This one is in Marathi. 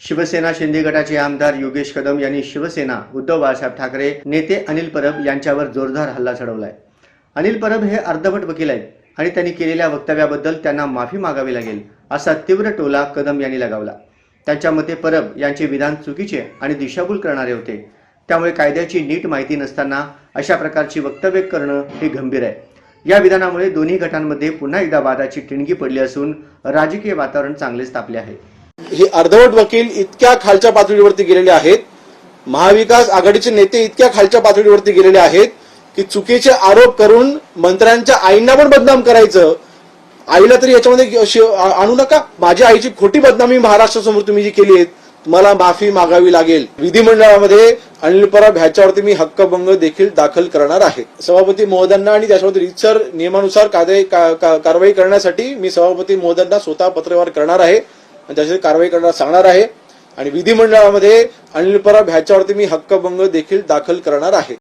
शिवसेना शिंदे गटाचे आमदार योगेश कदम यांनी शिवसेना उद्धव बाळासाहेब ठाकरे नेते अनिल परब यांच्यावर जोरदार हल्ला चढवलाय. अनिल परब हे अर्धवट वकील आहेत आणि त्यांनी केलेल्या वक्तव्याबद्दल त्यांना माफी मागावी लागेल असा तीव्र टोला कदम यांनी लगावला. त्यांच्या मते परब यांचे विधान चुकीचे आणि दिशाभूल करणारे होते. त्यामुळे कायद्याची नीट माहिती नसताना अशा प्रकारची वक्तव्य करणं हे गंभीर आहे. या विधानामुळे दोन्ही गटांमध्ये पुन्हा एकदा वादाची ठिणगी पडली असून राजकीय वातावरण चांगलेच तापले आहे. हे अर्धवट वकील इतक्या खालच्या पातळीवरती गेलेले आहेत. महाविकास आघाडीचे नेते इतक्या खालच्या पातळीवरती गेलेले आहेत की चुकीचे आरोप करून मंत्र्यांच्या आईंना पण बदनाम करायचं. आईला तरी याच्यामध्ये आणू नका. माझ्या आईची खोटी बदनामी महाराष्ट्रासमोर तुम्ही जी केली आहे तुम्हाला माफी मागावी लागेल. विधिमंडळामध्ये अनिल परब ह्याच्यावरती मी हक्कभंग देखील दाखल करणार आहे. सभापती महोदयांना आणि त्याच्यामध्ये रितसर नियमानुसार कारवाई करण्यासाठी मी सभापती महोदयांना स्वतः पत्रव्यवहार करणार आहे. आणि त्याच्यासाठी कारवाई करणार सांगणार आहे. आणि विधिमंडळामध्ये अनिल परब ह्याच्यावरती मी हक्कभंग देखील दाखल करणार आहे.